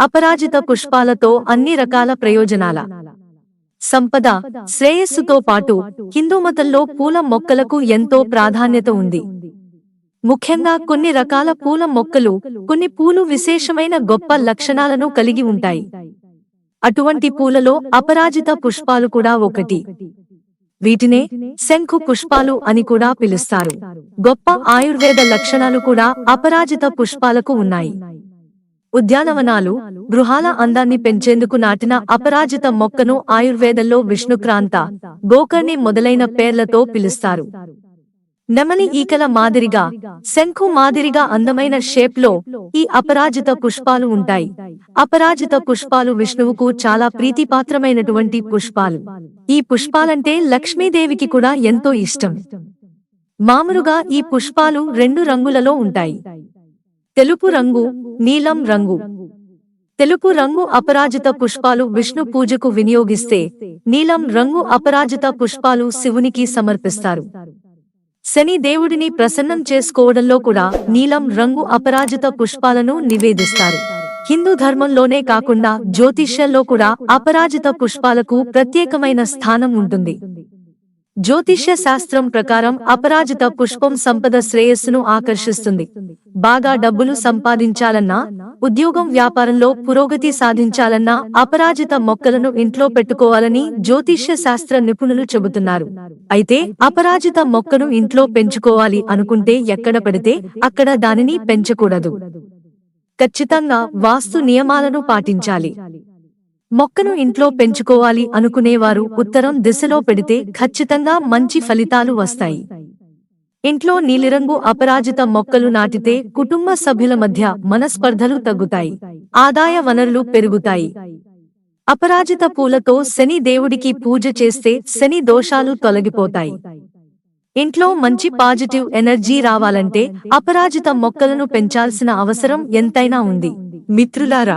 అపరాజిత పుష్పాలతో అన్ని రకాల ప్రయోజనాల. సంపద శ్రేయస్సుతో పాటు హిందూ మతంలో పూల మొక్కలకు ఎంతో ప్రాధాన్యత ఉంది. ముఖ్యంగా కొన్ని రకాల పూల మొక్కలు కొన్ని పూలు విశేషమైన గొప్ప లక్షణాలను కలిగి ఉంటాయి. అటువంటి పూలలో అపరాజిత పుష్పాలు కూడా ఒకటి. వీటినే శంఖు పుష్పాలు అని కూడా పిలుస్తారు. గొప్ప ఆయుర్వేద లక్షణాలు కూడా అపరాజిత పుష్పాలకు ఉన్నాయి. ఉద్యానవనాలు గృహాల అందాన్ని పెంచేందుకు నాటిన అపరాజిత మొక్కను ఆయుర్వేదంలో విష్ణుక్రాంత గోకర్ణి మొదలైన పేర్లతో పిలుస్తారు. నెమలి ఈకల మాదిరిగా శంఖు మాదిరిగా అందమైన షేప్లో ఈ అపరాజిత పుష్పాలు ఉంటాయి. అపరాజిత పుష్పాలు విష్ణువుకు చాలా ప్రీతిపాత్రమైనటువంటి పుష్పాలు. ఈ పుష్పాలంటే లక్ష్మీదేవికి కూడా ఎంతో ఇష్టం. మామూలుగా ఈ పుష్పాలు రెండు రంగులలో ఉంటాయి. తెలుపు రంగు నీలం రంగు. తెలుపు రంగు అపరాజిత పుష్పాలు విష్ణు పూజకు వినియోగిస్తే నీలం రంగు అపరాజిత పుష్పాలు శివునికి సమర్పిస్తారు. శని దేవుడిని ప్రసన్నం చేసుకోవడంలో కూడా నీలం రంగు అపరాజిత పుష్పాలను నివేదిస్తారు. హిందూ ధర్మంలోనే కాకుండా జ్యోతిష్యంలో కూడా అపరాజిత పుష్పాలకు ప్రత్యేకమైన స్థానం ఉంటుంది. జ్యోతిష్య శాస్త్రం ప్రకారం అపరాజిత పుష్పం సంపద శ్రేయస్సును ఆకర్షిస్తుంది. బాగా డబ్బులు సంపాదించాలన్నా ఉద్యోగం వ్యాపారంలో పురోగతి సాధించాలన్నా అపరాజిత మొక్కలను ఇంట్లో పెట్టుకోవాలని జ్యోతిష్య శాస్త్ర నిపుణులు చెబుతున్నారు. అయితే అపరాజిత మొక్కను ఇంట్లో పెంచుకోవాలి అనుకుంటే ఎక్కడ పెడితే అక్కడ దానిని పెంచకూడదు. ఖచ్చితంగా వాస్తు నియమాలను పాటించాలి. మొక్కను ఇంట్లో పెంచుకోవాలి అనుకునేవారు ఉత్తరం దిశలో పెడితే ఖచ్చితంగా మంచి ఫలితాలు వస్తాయి. ఇంట్లో నీలిరంగు అపరాజిత మొక్కలు నాటితే కుటుంబ సభ్యుల మధ్య మనస్పర్ధలు తగ్గుతాయి. ఆదాయ వనరులు పెరుగుతాయి. అపరాజిత పూలతో శని దేవుడికి పూజ చేస్తే శని దోషాలు తొలగిపోతాయి. ఇంట్లో మంచి పాజిటివ్ ఎనర్జీ రావాలంటే అపరాజిత మొక్కలను పెంచాల్సిన అవసరం ఎంతైనా ఉంది. మిత్రులారా